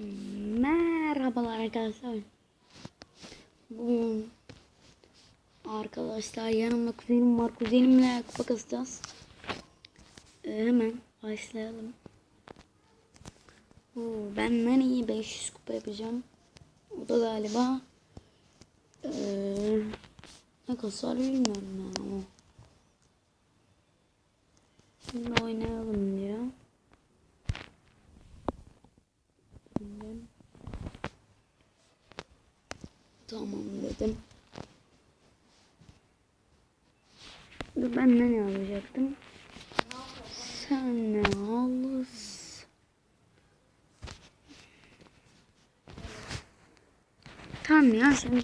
Merhabalar arkadaşlar. Bugün arkadaşlar yanımda kuzenim var. Kuzenimle kupa kasacağız. Ee, hemen başlayalım. Oo, benden iyi 500 kupa yapacağım. O da galiba ee, ne kasar bilmiyorum ya. Şimdi oynayalım diyor. Şimdi Tamam dedim. Ben ne yapacaktım? Sen ne alırız? Tamam ya sen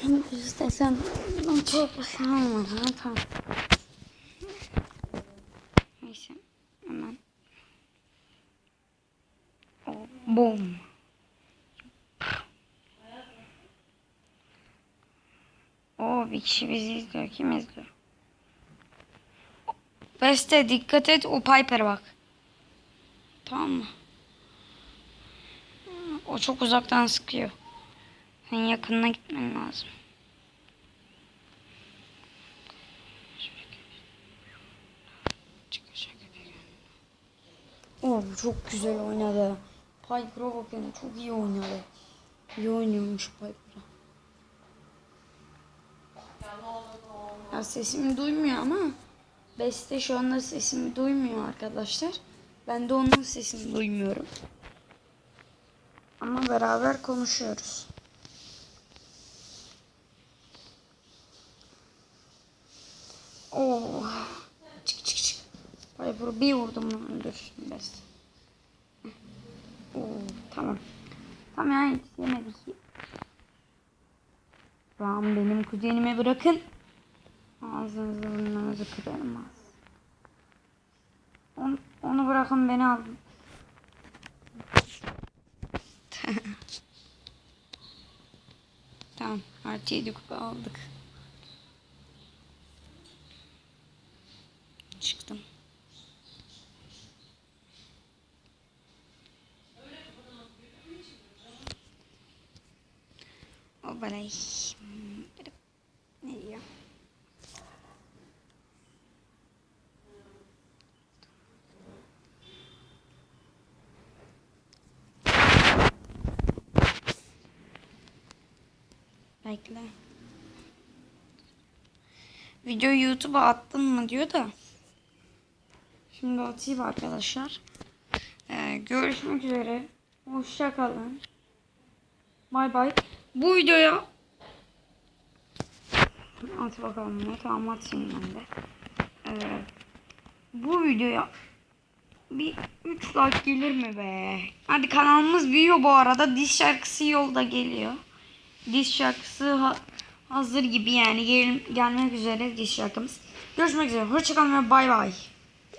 Şimdi istesem çok olmadı. ha, Tamam. Neyse hemen. O, Bom. O bir kişi bizi izliyor. Kim izliyor? Beste dikkat et o Piper'a bak. Tamam mı? O çok uzaktan sıkıyor. Sen yakınına gitmen lazım. Oh çok güzel oynadı. Piper'a bakın çok iyi oynadı. İyi oynuyormuş Piper'a. Ya sesimi duymuyor ama Beste şu anda sesimi duymuyor arkadaşlar. Ben de onun sesini duymuyorum. Ama beraber konuşuyoruz. Oo. Çık çık çık. Piper'ı bir vurdum lan şimdi Beste. Oo, tamam. Tamam ya hiç yemedik. Tamam benim kuzenime bırakın. Ağzınızı burnunuzu kırarım az. Onu, onu bırakın beni alın. tamam artı 7 kupa aldık. Çıktım. O balay. Ne diyor? Bekle. Videoyu YouTube'a attın mı diyor da. Şimdi atayım arkadaşlar. Ee, görüşmek üzere. Hoşça kalın. Bay bay. Bu videoya at bakalım ne tamam atayım ben de. Ee, bu videoya bir 3 like gelir mi be? Hadi kanalımız büyüyor bu arada. Diz şarkısı yolda geliyor. Diz şarkısı ha- hazır gibi yani gel gelmek üzere diz şarkımız. Görüşmek üzere. Hoşçakalın ve bay bay.